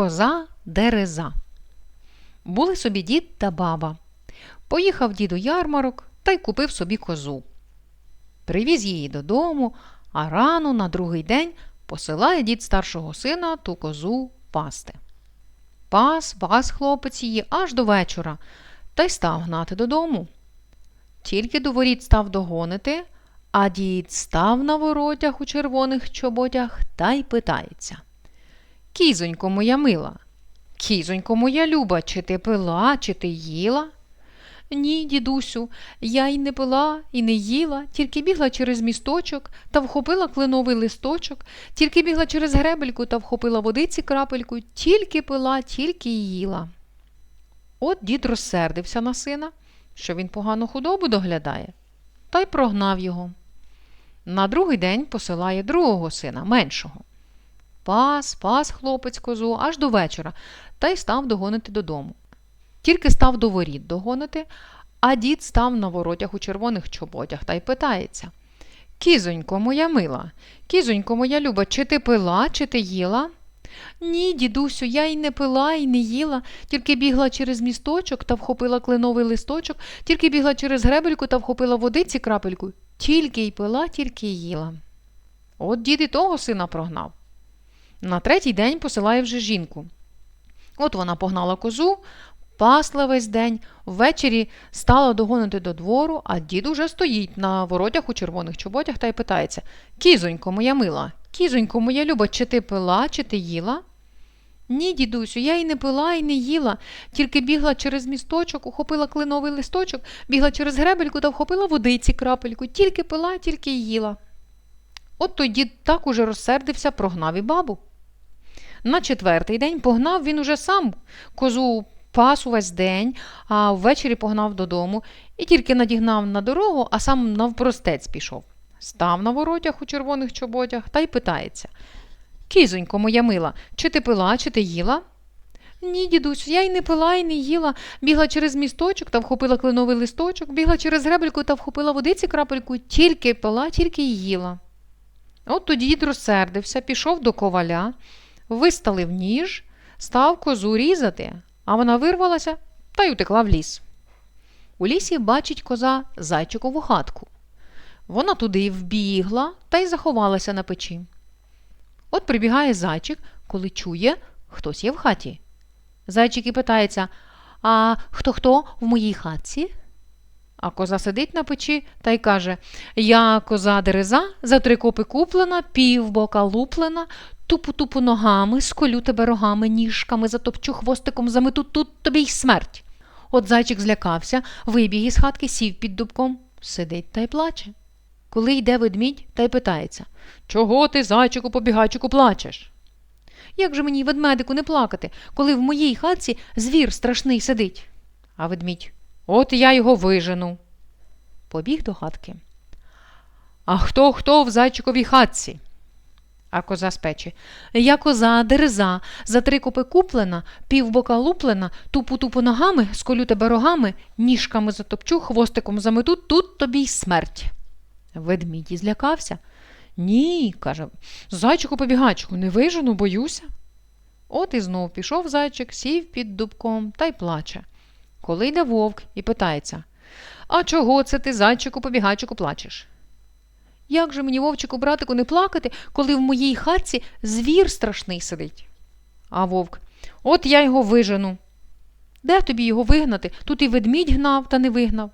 Коза дереза. Були собі дід та баба. Поїхав дід у ярмарок та й купив собі козу. Привіз її додому, а рано на другий день посилає дід старшого сина ту козу пасти. Пас, пас хлопець її аж до вечора та й став гнати додому. Тільки до воріт став догонити, а дід став на воротях у червоних чоботях та й питається. Кізонько моя мила, кізонько моя люба, чи ти пила, чи ти їла? Ні, дідусю, я й не пила, і не їла, тільки бігла через місточок та вхопила кленовий листочок, тільки бігла через гребельку та вхопила водиці крапельку, тільки пила, тільки їла. От дід розсердився на сина, що він погану худобу доглядає, та й прогнав його. На другий день посилає другого сина, меншого. Пас, пас хлопець козу аж до вечора та й став догонити додому. Тільки став до воріт догонити, а дід став на воротях у червоних чоботях та й питається. Кізонько моя мила, кізонько моя люба, чи ти пила, чи ти їла? Ні, дідусю, я й не пила, і не їла, тільки бігла через місточок та вхопила кленовий листочок, тільки бігла через гребельку та вхопила водиці крапельку, тільки й пила, тільки й їла. От дід і того сина прогнав. На третій день посилає вже жінку. От вона погнала козу, пасла весь день, ввечері стала догонити до двору, а дід уже стоїть на воротях у червоних чоботях та й питається Кізонько, моя мила, кізонько, моя люба, чи ти пила, чи ти їла? Ні, дідусю, я й не пила, і не їла, тільки бігла через місточок, ухопила клиновий листочок, бігла через гребельку та вхопила водиці крапельку, тільки пила, тільки й їла. От той дід так уже розсердився, прогнав і бабу. На четвертий день погнав він уже сам козу пас увесь день, а ввечері погнав додому і тільки надігнав на дорогу, а сам навпростець пішов. Став на воротях у червоних чоботях та й питається. Кізонько, моя мила, чи ти пила, чи ти їла? Ні, дідусь, я й не пила, і не їла. Бігла через місточок та вхопила кленовий листочок, бігла через гребельку та вхопила водиці крапельку, тільки пила, тільки й їла. От тоді дід розсердився, пішов до коваля, виставив ніж, став козу різати, а вона вирвалася та й утекла в ліс. У лісі бачить коза зайчикову хатку. Вона туди вбігла та й заховалася на печі. От прибігає зайчик, коли чує, хтось є в хаті. Зайчик і питається А хто хто в моїй хатці? А коза сидить на печі та й каже Я коза дереза, за три копи куплена, півбока луплена, тупу-тупу ногами, сколю тебе рогами, ніжками, затопчу хвостиком, замету тут тобі й смерть. От зайчик злякався, вибіг із хатки, сів під дубком, сидить та й плаче. Коли йде ведмідь та й питається Чого ти, зайчику, побігайчику, плачеш? Як же мені, ведмедику, не плакати, коли в моїй хатці звір страшний сидить? А ведмідь От я його вижену. Побіг до хатки. А хто хто в зайчиковій хатці? А коза з печі. Я коза, дереза, за три копи куплена, півбока луплена, тупу-тупу ногами, сколю тебе рогами, ніжками затопчу, хвостиком замету, тут тобі й смерть. Ведмідь злякався. Ні, каже, зайчику побігачку, не вижену, боюся. От і знов пішов зайчик, сів під дубком та й плаче. Коли йде вовк і питається А чого це ти, зайчику, побігайчику, плачеш? Як же мені, вовчику, братику, не плакати, коли в моїй хатці звір страшний сидить? А вовк От я його вижену. Де тобі його вигнати? Тут і ведмідь гнав, та не вигнав.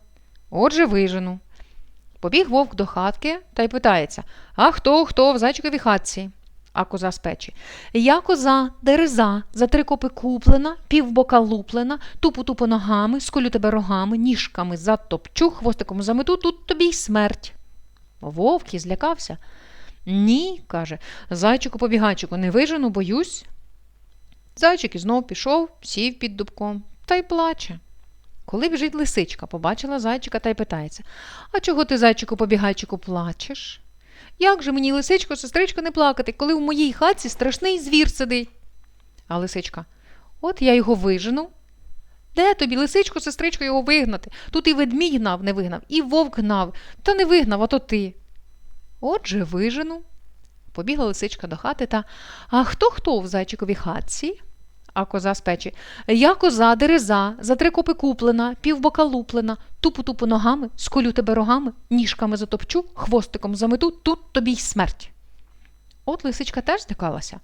Отже, вижену. Побіг вовк до хатки та й питається А хто, хто в зайчиковій хатці? А коза з печі. Я коза, дереза, за три копи куплена, півбока луплена, тупу-тупу ногами, сколю тебе рогами, ніжками затопчу, хвостиком замету, тут тобі й смерть. Вовк і злякався. Ні, каже, зайчику побігайчику, не вижену, боюсь. Зайчик і знов пішов, сів під дубком та й плаче. Коли біжить лисичка, побачила зайчика та й питається А чого ти, зайчику побігайчику, плачеш? Як же мені, лисичко, сестричко, не плакати, коли в моїй хатці страшний звір сидить? А лисичка, от я його вижену. Де тобі, лисичко, сестричко, його вигнати? Тут і ведмідь гнав, не вигнав, і вовк гнав, та не вигнав, а то ти. Отже, вижену. Побігла лисичка до хати та А хто хто в зайчиковій хатці? А коза з печі. Я коза, дереза, за три копи куплена, півбока луплена, тупу-тупу ногами, сколю тебе рогами, ніжками затопчу, хвостиком замету, тут тобі й смерть. От лисичка теж здикалася.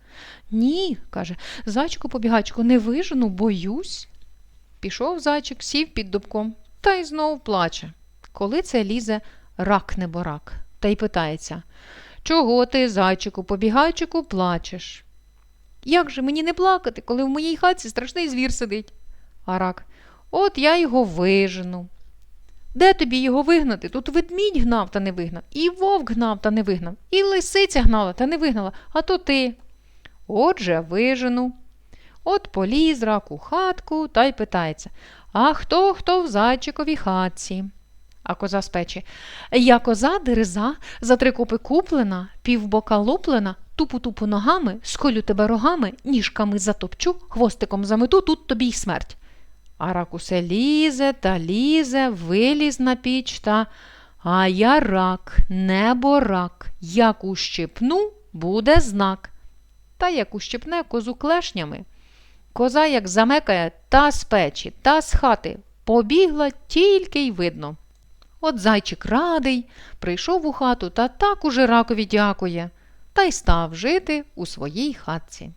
Ні, каже, зайчику побігачку, не вижену, боюсь. Пішов зайчик, сів під дубком та й знов плаче. Коли це лізе рак неборак, та й питається Чого ти, зайчику, побігайчику, плачеш? Як же мені не плакати, коли в моїй хаті страшний звір сидить? А рак, от я його вижену. Де тобі його вигнати? Тут ведмідь гнав та не вигнав, і вовк гнав та не вигнав, і лисиця гнала та не вигнала, а то ти. Отже, вижену. От поліз рак у хатку та й питається А хто хто в зайчиковій хатці? А коза з печі. Я коза дереза, за три копи куплена, півбока луплена, тупу-тупу ногами, сколю тебе рогами, ніжками затопчу, хвостиком замету, тут тобі й смерть. А рак усе лізе та лізе, виліз на піч та. А я рак, небо рак, як ущипну, буде знак. Та як ущипне козу клешнями. Коза, як замекає, та з печі, та з хати, побігла тільки й видно. От зайчик радий, прийшов у хату та так уже ракові дякує, та й став жити у своїй хатці.